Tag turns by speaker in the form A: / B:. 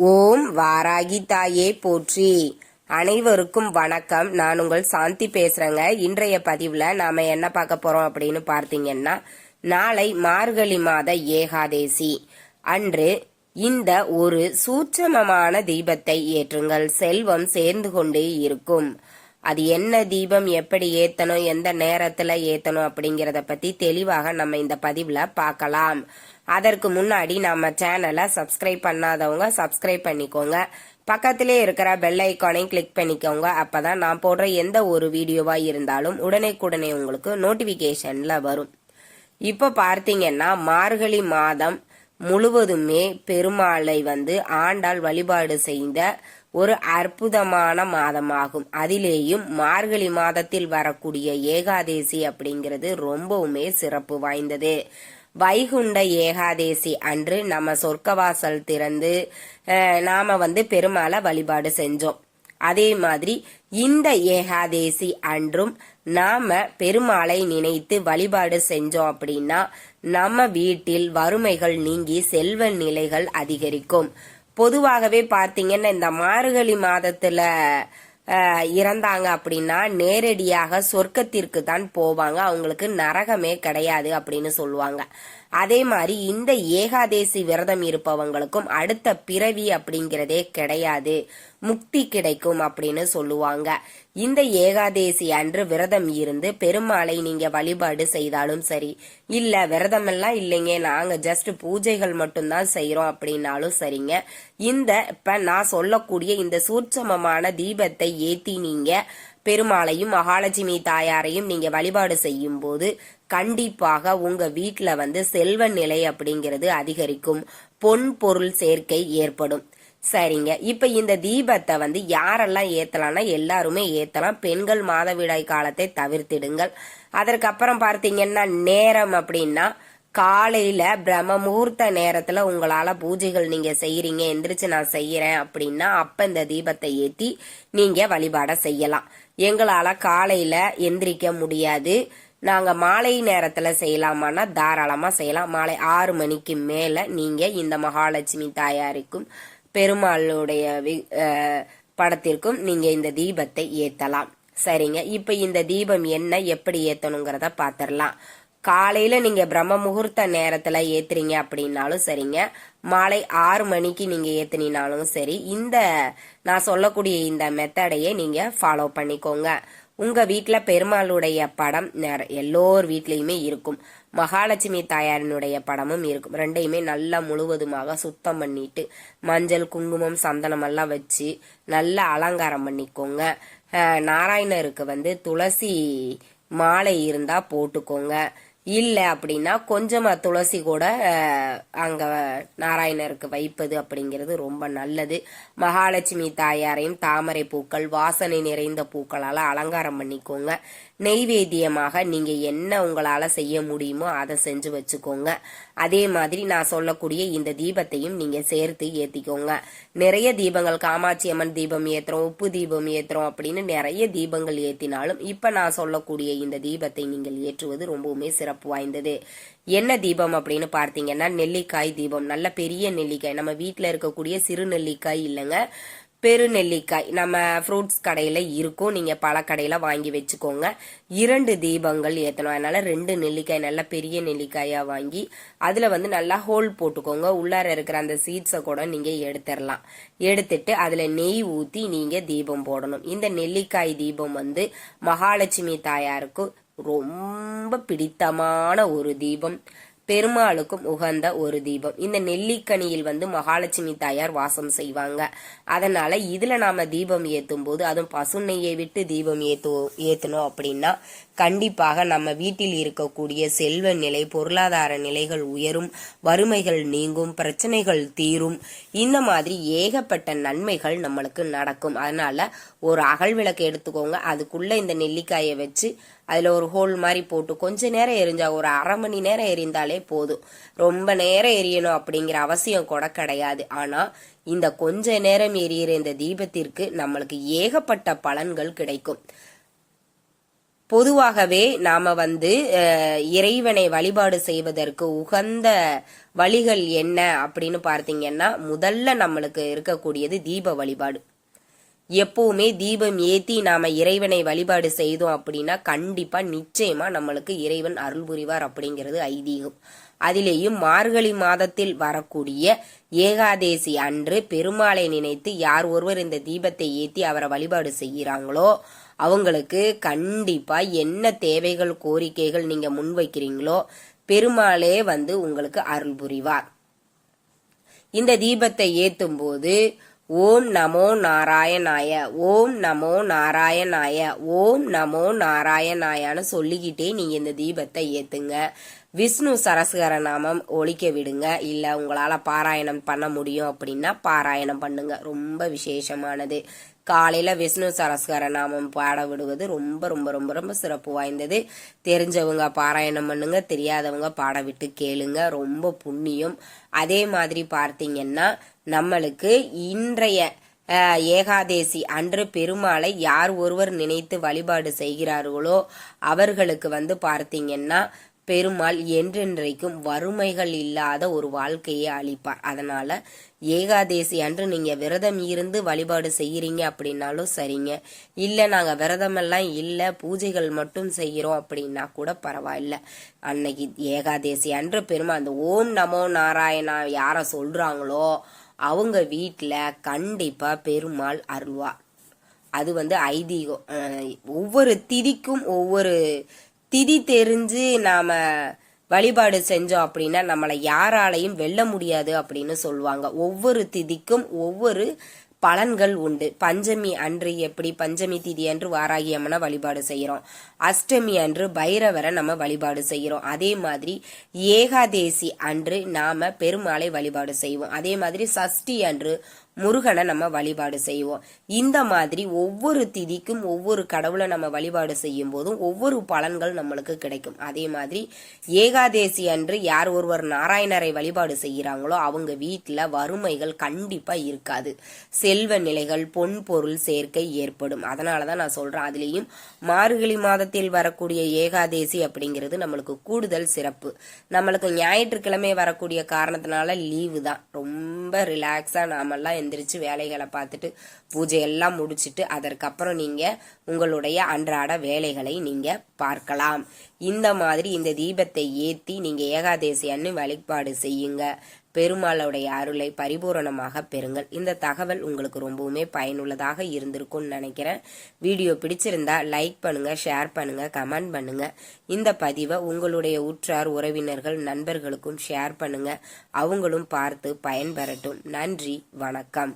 A: ஓம் வாராகி தாயே போற்றி. அனைவருக்கும் வணக்கம். நான் உங்கள் சாந்தி பேசுறேங்க. இன்றைய பதிவுல நாம என்ன பார்க்க போறோம் அப்படின்னு பார்த்தீங்கன்னா நாளை மார்கழி மாத ஏகாதேசி. அன்று இந்த ஒரு சூட்சமமான தீபத்தை ஏற்றுங்கள். செல்வம் சேர்ந்து கொண்டே இருக்கும். அது என்ன தீபம் எப்படி ஏத்தணும் எந்த நேரத்துல ஏத்தணும் அப்படிங்கறத பத்தி தெளிவாக நம்ம இந்த பதிவுல பார்க்கலாம். அதற்கு முன்னாடி நம்ம சேனலை சப்ஸ்கிரைப் பண்ணாதவங்க சப்ஸ்கிரைப் பண்ணிக்கோங்க. பக்கத்திலே இருக்கிற பெல் ஐக்கானையும் கிளிக் பண்ணிக்கோங்க. அப்பதான் நான் போடுற எந்த ஒரு வீடியோவா இருந்தாலும் உடனே உங்களுக்கு நோட்டிபிகேஷன்ல வரும். இப்போ பார்த்தீங்கன்னா மார்கழி மாதம் முழுவதுமே பெருமாளை வந்து ஆண்டாள் வழிபாடு செய்த ஒரு அற்புதமான மாதமாகும். அதிலேயும் மார்கழி மாதத்தில் வரக்கூடிய ஏகாதேசி அப்படிங்கிறது ரொம்பவுமே சிறப்பு வாய்ந்தது. வைகுண்ட ஏகாதேசி அன்று நம்ம சொர்க்கவாசல் திறந்து நாம வந்து பெருமாளை வழிபாடு செஞ்சோம். அதே மாதிரி இந்த ஏகாதேசி அன்றும் நாம பெருமாளை நினைத்து வழிபாடு செஞ்சோம் அப்படின்னா நம்ம வீட்டில் வறுமைகள் நீங்கி செல்வ நிலைகள் அதிகரிக்கும். பொதுவாகவே பார்த்தீங்கன்னா இந்த மார்கழி மாதத்துல இறந்தாங்க அப்படின்னா நேரடியாக சொர்க்கத்திற்கு தான் போவாங்க. அவங்களுக்கு நரகமே கிடையாது அப்படின்னு சொல்லுவாங்க. அதே மாதிரி இந்த ஏகாதேசி விரதம் இருப்பவங்களுக்கும் அடுத்த பிறவி அப்படிங்கிறதே கிடையாது. முக்தி கிடைக்கும் அப்படின்னு சொல்லுவாங்க. இந்த ஏகாதேசி அன்று விரதம் இருந்து பெருமாளை நீங்க வழிபாடு செய்தாலும் சரி இல்ல விரதம் எல்லாம் இல்லைங்க நாங்க ஜஸ்ட் பூஜைகள் மட்டும்தான் செய்யறோம் அப்படின்னாலும் சரிங்க. இந்த இப்ப நான் சொல்லக்கூடிய இந்த சூட்சமமான தீபத்தை ஏத்தி நீங்க பெருமாளையும் மகாலட்சுமி தாயாரையும் நீங்க வழிபாடு செய்யும் போது கண்டிப்பாக உங்க வீட்டுல வந்து செல்வ நிலை அப்படிங்கிறது அதிகரிக்கும். பொன் பொருள் சேர்க்கை ஏற்படும். சரிங்க. இப்ப இந்த தீபத்தை வந்து யாரெல்லாம் ஏத்தலாம்னா எல்லாருமே ஏத்தலாம். பெண்கள் மாதவிடாய் காலத்தை தவிர்த்திடுங்கள். அதற்கப்புறம் பார்த்தீங்கன்னா நேரம் அப்படின்னா காலையில பிரம்ம முகூர்த்த நேரத்துல உங்களால பூஜைகள் நீங்க செய்யறீங்க எந்திரிச்சு நான் செய்யறேன் அப்படின்னா அப்ப இந்த தீபத்தை ஏத்தி நீங்க வழிபாட செய்யலாம். எங்களால காலையில எந்திரிக்க முடியாது. நாங்க மாலை நேரத்துல செய்யலாமான்னா தாராளமா செய்யலாம். மாலை ஆறு மணிக்கு மேல நீங்க இந்த மகாலட்சுமி தாயாருக்கும் பெருமாளுடைய வி- படத்திற்கும் நீங்க இந்த தீபத்தை ஏத்தலாம். சரிங்க. இப்ப இந்த தீபம் என்ன எப்படி ஏத்தணுங்கிறத பாத்திரலாம். காலையில நீங்க பிரம்ம முகூர்த்த நேரத்துல ஏத்துறீங்க அப்படின்னாலும் சரிங்க. மாலை ஆறு மணிக்கு நீங்க ஏத்துனீனாலும் சரி இந்த நான் சொல்லக்கூடிய இந்த மெத்தடையே நீங்க ஃபாலோ பண்ணிக்கோங்க. உங்க வீட்டில் பெருமாளுடைய படம் நிற- எல்லோர் வீட்லயுமே இருக்கும். மகாலட்சுமி தாயாரினுடைய படமும் இருக்கும். ரெண்டையுமே நல்லா முழுவதுமாக சுத்தம் பண்ணிட்டு மஞ்சள் குங்குமம் சந்தனம் எல்லாம் வச்சு நல்லா அலங்காரம் பண்ணிக்கோங்க. நாராயணருக்கு வந்து துளசி மாலை இருந்தா போட்டுக்கோங்க. இல்ல அப்படின்னா கொஞ்சமா துளசி கூட அங்கே அங்க நாராயணருக்கு வைப்பது அப்படிங்கிறது ரொம்ப நல்லது. மகாலட்சுமி தாயாரையும் தாமரை பூக்கள் வாசனை நிறைந்த பூக்களால அலங்காரம் பண்ணிக்கோங்க. நெய்வேத்தியமாக நீங்கள் என்ன உங்களால் செய்ய முடியுமோ அதை செஞ்சு வச்சுக்கோங்க. அதே மாதிரி நான் சொல்லக்கூடிய இந்த தீபத்தையும் நீங்கள் சேர்த்து ஏற்றிக்கோங்க நிறைய தீபங்கள் காமாட்சி அம்மன் தீபம் ஏற்றுறோம் உப்பு தீபம் ஏற்றுறோம் அப்படின்னு நிறைய தீபங்கள் ஏற்றினாலும் இப்போ நான் சொல்லக்கூடிய இந்த தீபத்தை நீங்கள் ஏற்றுவது ரொம்பவுமே சிறப்பு வாய்ந்தது. என்ன தீபம் அப்படின்னு பார்த்தீங்கன்னா நெல்லிக்காய் தீபம். நல்ல பெரிய நெல்லிக்காய். நம்ம வீட்டில் இருக்கக்கூடிய சிறு நெல்லிக்காய் இல்லைங்க. பெரு நெல்லிக்காய் நம்ம ஃப்ரூட்ஸ் கடையில் இருக்கும். நீங்கள் பழக்கடையில் வாங்கி வச்சுக்கோங்க. இரண்டு தீபங்கள் ஏற்றணும் அதனால் ரெண்டு நெல்லிக்காய் நல்லா பெரிய நெல்லிக்காயாக வாங்கி அதில் வந்து நல்லா ஹோல் போட்டுக்கோங்க. உள்ளார இருக்கிற அந்த சீட்ஸை கூட நீங்கள் எடுத்துடலாம். எடுத்துட்டு அதில் நெய் ஊற்றி நீங்கள் தீபம் போடணும். இந்த நெல்லிக்காய் தீபம் வந்து மகாலட்சுமி தாயாருக்கு ரொம்ப பிடித்தமான ஒரு தீபம். பெருமாளுக்கும் உகந்த ஒரு தீபம். இந்த நெல்லிக்கனியில் வந்து மகாலட்சுமி தாயார் வாசம் செய்வாங்க. அதனால இதுல நாம தீபம் ஏத்தும் போது அதுவும் பசு நெய்யை விட்டு தீபம் ஏத்து ஏத்தணும் அப்படின்னா கண்டிப்பாக நம்ம வீட்டில் இருக்கக்கூடிய செல்வ நிலை பொருளாதார நிலைகள் உயரும் வறுமைகள் நீங்கும் பிரச்சனைகள் தீரும். இந்த மாதிரி ஏகப்பட்ட நன்மைகள் நம்மளுக்கு நடக்கும். அதனால ஒரு அகல் விளக்கு எடுத்துக்கோங்க. அதுக்குள்ள இந்த நெல்லிக்காயை வச்சு அதில் ஒரு ஹோல் மாதிரி போட்டு கொஞ்ச நேரம் எரிஞ்சா ஒரு அரை மணி நேரம் எரிந்தாலே போதும். ரொம்ப நேரம் எரியணும் அப்படிங்கிற அவசியம் கூட கிடையாது. ஆனால் இந்த கொஞ்ச நேரம் எரியிற இந்த தீபத்திற்கு நம்மளுக்கு ஏகப்பட்ட பலன்கள் கிடைக்கும். பொதுவாகவே நாம வந்து இறைவனை வழிபாடு செய்வதற்கு உகந்த வழிகள் என்ன அப்படின்னு பார்த்தீங்கன்னா முதல்ல நம்மளுக்கு இருக்கக்கூடியது தீப வழிபாடு. எப்பவுமே தீபம் ஏத்தி நாம இறைவனை வழிபாடு செய்தோம் அப்படின்னா கண்டிப்பா நிச்சயமா நம்மளுக்கு இறைவன் அருள் புரிவார் அப்படிங்கிறது ஐதீகம். அதிலேயும் மார்கழி மாதத்தில் வரக்கூடிய ஏகாதேசி அன்று பெருமாளை நினைத்து யார் ஒருவர் இந்த தீபத்தை ஏத்தி அவரை வழிபாடு செய்கிறாங்களோ அவங்களுக்கு கண்டிப்பா என்ன தேவைகள் கோரிக்கைகள் நீங்க முன்வைக்கிறீங்களோ பெருமாளே வந்து உங்களுக்கு அருள் புரிவார். இந்த தீபத்தை ஏத்தும் போது ஓம் நமோ நாராயணாய ஓம் நமோ நாராயணாய ஓம் நமோ நாராயணாயான்னு சொல்லிக்கிட்டே நீங்கள் இந்த தீபத்தை ஏற்றுங்க விஷ்ணு சரஸ்கர நாமம் ஒழிக்க விடுங்க. இல்ல உங்களால பாராயணம் பண்ண முடியும் அப்படின்னா பாராயணம் பண்ணுங்க. ரொம்ப விசேஷமானது. காலையில விஷ்ணு சரஸ்கர நாமம் பாட விடுவது ரொம்ப ரொம்ப ரொம்ப ரொம்ப சிறப்பு வாய்ந்தது. தெரிஞ்சவங்க பாராயணம் பண்ணுங்க. தெரியாதவங்க பாட விட்டு கேளுங்க. ரொம்ப புண்ணியம். அதே மாதிரி பார்த்தீங்கன்னா நம்மளுக்கு இன்றைய ஏகாதேசி அன்று பெருமாளை யார் ஒருவர் நினைத்து வழிபாடு செய்கிறார்களோ அவர்களுக்கு வந்து பார்த்தீங்கன்னா பெருமாள் என்றென்றைக்கும் வறுமைகள் இல்லாத ஒரு வாழ்க்கையை அளிப்பார். அதனால ஏகாதேசி அன்று நீங்க விரதம் இருந்து வழிபாடு செய்யறீங்க அப்படின்னாலும் சரிங்க. இல்ல நாங்க விரதமெல்லாம் இல்ல பூஜைகள் மட்டும் செய்யறோம் அப்படின்னா கூட பரவாயில்ல. அன்னைக்கு ஏகாதேசி அன்று பெருமாள் அந்த ஓம் நமோ நாராயணா யார சொல்றாங்களோ அவங்க வீட்டுல கண்டிப்பா பெருமாள் அருள்வார். அது வந்து ஐதீகம். ஒவ்வொரு திதிக்கும் ஒவ்வொரு திதி தெரிஞ்சு நாம வழிபாடு செஞ்சோம் அப்படின்னா நம்மளை யாராலையும் வெல்ல முடியாது அப்படின்னு சொல்லுவாங்க. ஒவ்வொரு திதிக்கும் ஒவ்வொரு பலன்கள் உண்டு. பஞ்சமி அன்று எப்படி பஞ்சமி திதி அன்று வாராகி அம்மனை வழிபாடு செய்கிறோம். அஷ்டமி அன்று பைரவரை நம்ம வழிபாடு செய்கிறோம். அதே மாதிரி ஏகாதேசி அன்று நாம பெருமாளை வழிபாடு செய்வோம். அதே மாதிரி சஷ்டி அன்று முருகனை நம்ம வழிபாடு செய்வோம். இந்த மாதிரி ஒவ்வொரு திதிக்கும் ஒவ்வொரு கடவுளை நம்ம வழிபாடு செய்யும் போதும் ஒவ்வொரு பலன்கள் நம்மளுக்கு கிடைக்கும். அதே மாதிரி ஏகாதேசி அன்று யார் ஒருவர் நாராயணரை வழிபாடு செய்கிறாங்களோ அவங்க வீட்டில் வறுமைகள் கண்டிப்பாக இருக்காது. செல்வ நிலைகள் பொன் பொருள் சேர்க்கை ஏற்படும். அதனால தான் நான் சொல்கிறேன் அதுலேயும் மார்கழி மாதத்தில் வரக்கூடிய ஏகாதேசி அப்படிங்கிறது நம்மளுக்கு கூடுதல் சிறப்பு. நம்மளுக்கு ஞாயிற்றுக்கிழமை வரக்கூடிய காரணத்தினால லீவு தான். ரொம்ப ரிலாக்ஸாக நாமெல்லாம் எந்திரிச்சு வேலைகளை பார்த்துட்டு பூஜை எல்லாம் முடிச்சிட்டு அதற்கப்புறம் நீங்க உங்களுடைய அன்றாட வேலைகளை நீங்க பார்க்கலாம். இந்த மாதிரி இந்த தீபத்தை ஏத்தி நீங்க ஏகாதேசி அன்னு வழிபாடு செய்யுங்க. பெருமாளுடைய அருளை பரிபூரணமாக பெறுங்கள். இந்த தகவல் உங்களுக்கு ரொம்பவுமே பயனுள்ளதாக இருந்திருக்கும்னு நினைக்கிறேன். வீடியோ பிடிச்சிருந்தா லைக் பண்ணுங்க ஷேர் பண்ணுங்க கமெண்ட் பண்ணுங்க. இந்த பதிவை உங்களுடைய உற்றார் உறவினர்கள் நண்பர்களுக்கும் ஷேர் பண்ணுங்க. அவங்களும் பார்த்து பயன்பெறட்டும். நன்றி வணக்கம்.